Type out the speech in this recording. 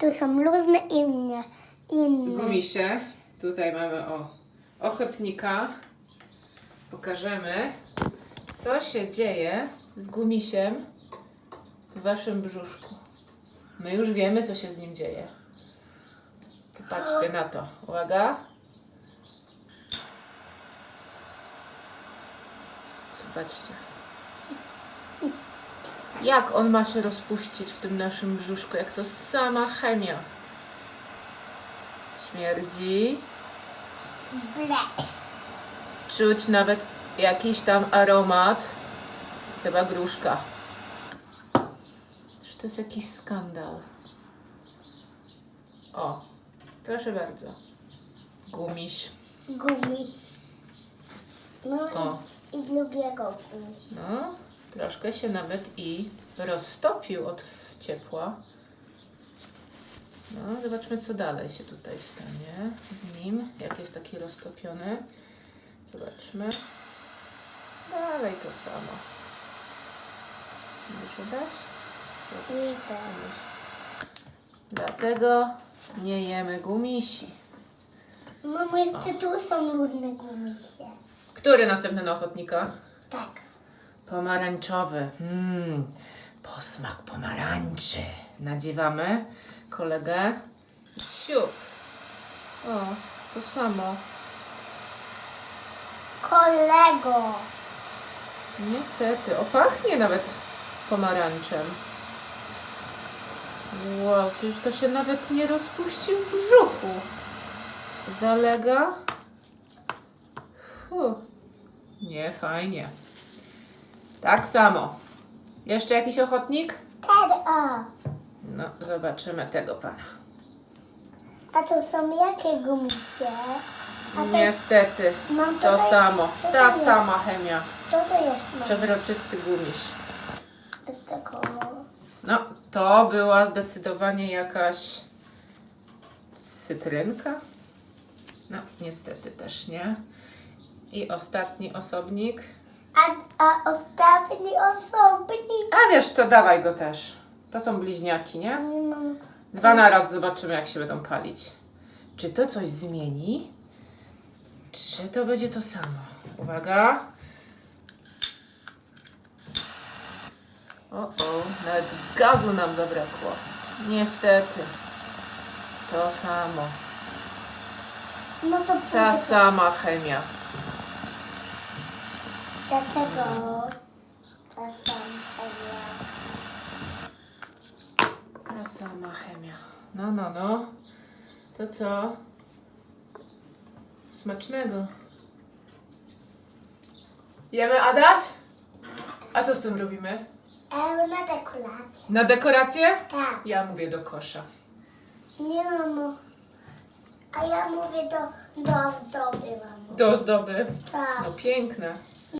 Tu są różne inne. Inne. Gumisie. Tutaj mamy o ochotnika. Pokażemy, co się dzieje z gumisiem w waszym brzuszku. My już wiemy, co się z nim dzieje. Popatrzcie na to. Uwaga. Zobaczcie. Jak on ma się rozpuścić w tym naszym brzuszku, jak to sama chemia. Śmierdzi. Ble. Czuć nawet jakiś tam aromat. Chyba gruszka. Czy to jest jakiś skandal? O, proszę bardzo. Gumiś. Gumiś. No O. i, drugiego gumiś. No, troszkę się nawet i roztopił od ciepła. No, zobaczmy, co dalej się tutaj stanie z nim. Jak jest taki roztopiony. Zobaczmy. Dalej to samo. Może dać? Ten. Dlatego nie jemy gumisi. Mamo, jeszcze tu są różne gumisie. Który następny na ochotnika? Tak. Pomarańczowy. Mmm, posmak pomarańczy. Nadziewamy kolegę. Siup. O, to samo. Kolego. Niestety. O, pachnie nawet pomarańczem. Wow, przecież to się nawet nie rozpuścił w brzuchu. Zalega. Fu. Nie, fajnie. Tak samo. Jeszcze jakiś ochotnik? Ten o. No, zobaczymy tego pana. A to są jakie? A to, Niestety, Mam to tutaj- samo. Ta jest. sama chemia. co to jest? Przezroczysty gumiś. Z tego. No, to była zdecydowanie jakaś cytrynka. No, niestety też nie. I ostatni osobnik. A, a ostatni osobnik. A wiesz co, dawaj go też. To są bliźniaki, nie? Mam. Dwa na raz zobaczymy, jak się będą palić. Czy to coś zmieni? Czy to będzie to samo? Uwaga. O, o, nawet gazu nam zabrakło. Niestety. To samo. No to Ta sama chemia. Dlatego ta sama Ta sama chemia. No, no, no. To co? Smacznego. Jemy Adaś? A co z tym robimy? Eee, na dekolację. Na dekorację? Tak. Ja mówię do kosza. Nie mamo. A ja mówię do, do ozdoby, mamo. Do ozdoby. Tak. No piękne.